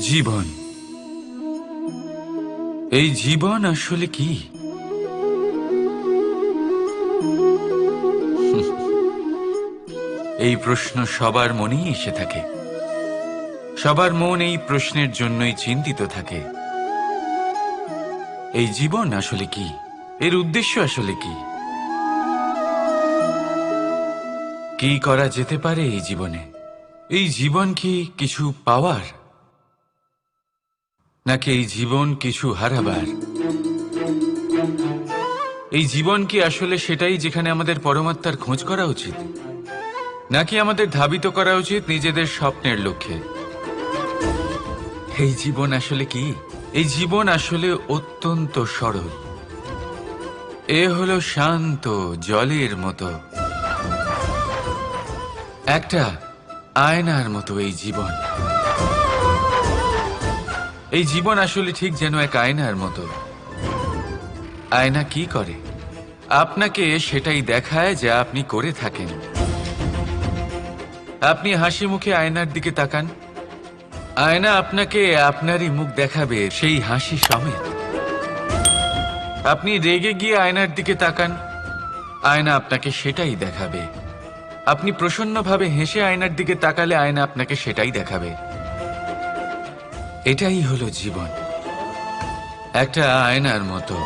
জীবন। এই জীবন আসলে কি? এই প্রশ্ন সবার মনেই এসে থাকে। সবার মন এই প্রশ্নের জন্যই চিন্তিত থাকে। এই জীবন আসলে কি? এর উদ্দেশ্য আসলে কি? কি করা যেতে পারে এই জীবনে? এই জীবন কি কিছু পাওয়ার? নাকি এই জীবন কিছু হারাবার? এই জীবন কি আসলে সেটাই যেখানে আমাদের পরমাত্মার খোঁজ করা উচিত? নাকি আমাদের ধাবিত করা উচিত নিজেদের স্বপ্নের লক্ষ্যে? এই জীবন আসলে কি? এই জীবন আসলে অত্যন্ত সরল। এ হলো শান্ত জলের মতো। একটা আয়নার মতো এই জীবন। এই জীবন আসলে ঠিক যেন এক আয়নার মতো। আয়না কি করে? আপনাকে সেটাই দেখায় যা আপনি করে থাকেন। আপনি হাসি মুখে আয়নার দিকে তাকান। আয়না আপনাকে আপনারই মুখ দেখাবে সেই হাসি সমেত। আপনি রেগে গিয়ে আয়নার দিকে তাকান। আয়না আপনাকে সেটাই দেখাবে। আপনি প্রসন্নভাবে হেসে আয়নার দিকে তাকালে আয়না আপনাকে সেটাই দেখাবে। এটাই হলো জীবন। একটা আয়নার মতো।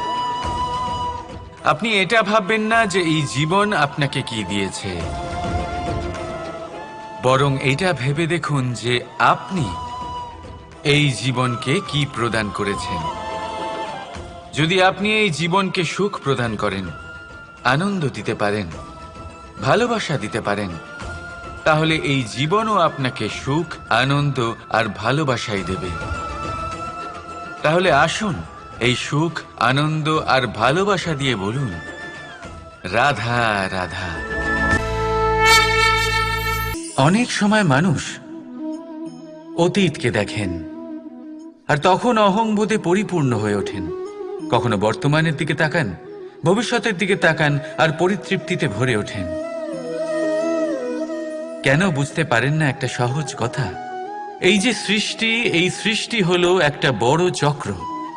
আপনি এটা ভাববেন না যে এই জীবন আপনাকে কি দিয়েছে। বরং এটা ভেবে দেখুন যে আপনি এই জীবনকে কি প্রদান করেছেন। যদি আপনি এই জীবনকে সুখ প্রদান করেন, আনন্দ দিতে পারেন, ভালোবাসা দিতে পারেন তাহলে এই জীবনও আপনাকে সুখ, আনন্দ আর ভালোবাসাই দেবে। তাহলে আসুন এই সুখ, আনন্দ আর ভালোবাসা দিয়ে বলুন, রাধা রাধা। অনেক সময় মানুষ অতীতকে দেখেন আর তখন অহংবোধে পরিপূর্ণ হয়ে ওঠেন। কখনো বর্তমানের দিকে তাকান, ভবিষ্যতের দিকে তাকান আর পরিতৃপ্তিতে ভরে ওঠেন। কেন বুঝতে পারেন না একটা সহজ কথা? এই যে সৃষ্টি, এই সৃষ্টি হলো একটা বড় চক্র,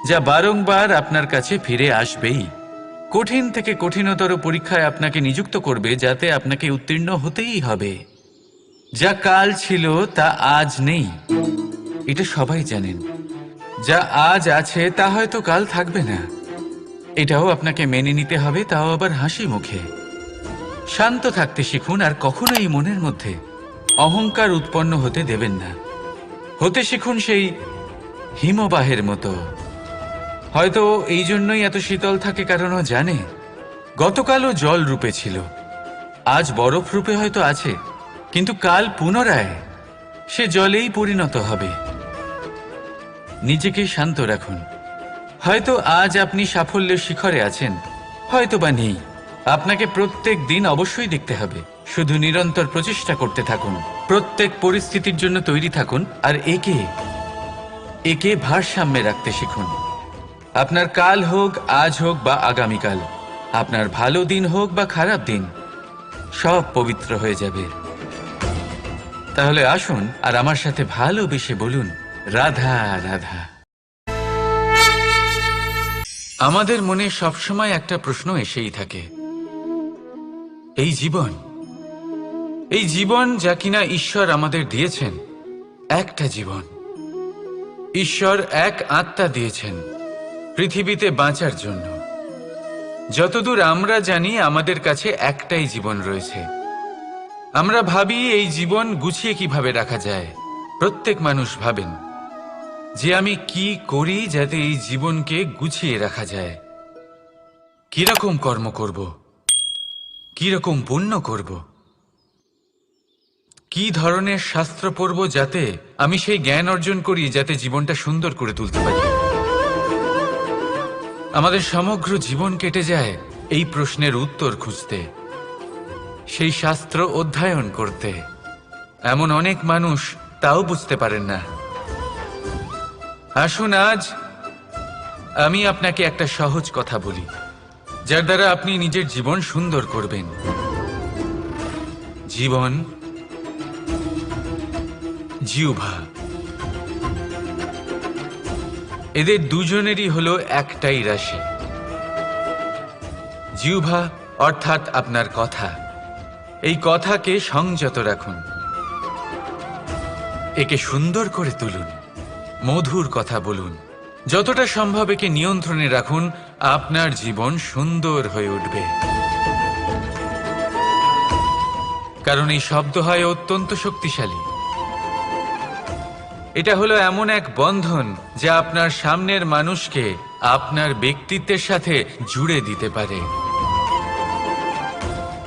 যা বারংবার আপনার কাছে ফিরে আসবেই। কঠিন থেকে কঠিনতর পরীক্ষায় আপনাকে নিযুক্ত করবে, যাতে আপনাকে উত্তীর্ণ হতেই হবে। যা কাল ছিল, তা আজ নেই। এটা সবাই জানেন। যা আজ আছে, তা হয়তো কাল থাকবে না। এটাও আপনাকে মেনে নিতে হবে, তাও আবার হাসি মুখে। শান্ত থাকতে শিখুন আর কখনোই মনের মধ্যে অহংকার উৎপন্ন হতে দেবেন না। হতে শিখুন সেই হিমবাহের মতো। হয়তো এই জন্যই এত শীতল থাকে কারণ জানে। গতকালও জল রূপে ছিল। আজ বরফ রূপে হয়তো আছে, কিন্তু কাল পুনরায় সে জলেই পরিণত হবে। নিজেকে শান্ত রাখুন। হয়তো আজ আপনি সাফল্যের শিখরে আছেন হয়তো বা নেই। আপনাকে প্রত্যেক দিন অবশ্যই দেখতে হবে। শুধু নিরন্তর প্রচেষ্টা করতে থাকুন। প্রত্যেক পরিস্থিতির জন্য তৈরি থাকুন আর একে একে ভারসাম্যে রাখতে শিখুন। আপনার কাল হোক, আজ হোক বা আগামীকাল, আপনার ভালো দিন হোক বা খারাপ দিন, সব পবিত্র হয়ে যাবে। তাহলে আসুন আর আমার সাথে ভালোবেসে বলুন, রাধা রাধা। আমাদের মনে সবসময় একটা প্রশ্ন এসেই থাকে। এই জীবন এই জীবন যা কিনা ঈশ্বর আমাদের দিয়েছেন, একটা জীবন। ঈশ্বর এক আত্মা দিয়েছেন পৃথিবীতে বাঁচার জন্য। যতদূর আমরা জানি, আমাদের কাছে একটাই জীবন রয়েছে। আমরা ভাবি এই জীবন গুছিয়ে কীভাবে রাখা যায়, প্রত্যেক মানুষ ভাবেন যে আমি কি করি যাতে এই জীবনকে গুছিয়ে রাখা যায়। কীরকম কর্ম করব? কীরকম পুণ্য করব? কি ধরনের শাস্ত্র পড়ব যাতে আমি সেই জ্ঞান অর্জন করি যাতে জীবনটা সুন্দর করে তুলতে পারি? আমাদের সমগ্র জীবন কেটে যায় এই প্রশ্নের উত্তর খুঁজতে, সেই শাস্ত্র অধ্যয়ন করতে। এমন অনেক মানুষ তাও বুঝতে পারেন না। আসুন আজ আমি আপনাকে একটা সহজ কথা বলি। যার দ্বারা আপনি নিজের জীবন সুন্দর করবেন। জীবন জিউভা এদের দুজনেরই হলো একটাই রাশি। জিউভা অর্থাৎ আপনার কথা। এই কথাকে সংযত রাখুন। একে সুন্দর করে তুলুন। মধুর কথা বলুন। যতটা সম্ভব একে নিয়ন্ত্রণে রাখুন। আপনার জীবন সুন্দর হয়ে উঠবে। কারণ এই শব্দ হয় অত্যন্ত শক্তিশালী। এটা হলো এমন এক বন্ধন যা আপনার সামনের মানুষকে আপনার ব্যক্তিত্বের সাথে জুড়ে দিতে পারে।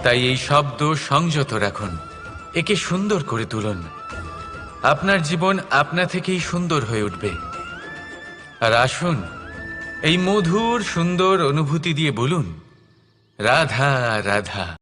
তাই এই শব্দ সংযত রাখুন, একে সুন্দর করে তুলুন। আপনার জীবন আপনা থেকেই সুন্দর হয়ে উঠবে। আর আসুন এই মধুর সুন্দর অনুভূতি দিয়ে বলুন রাধা রাধা।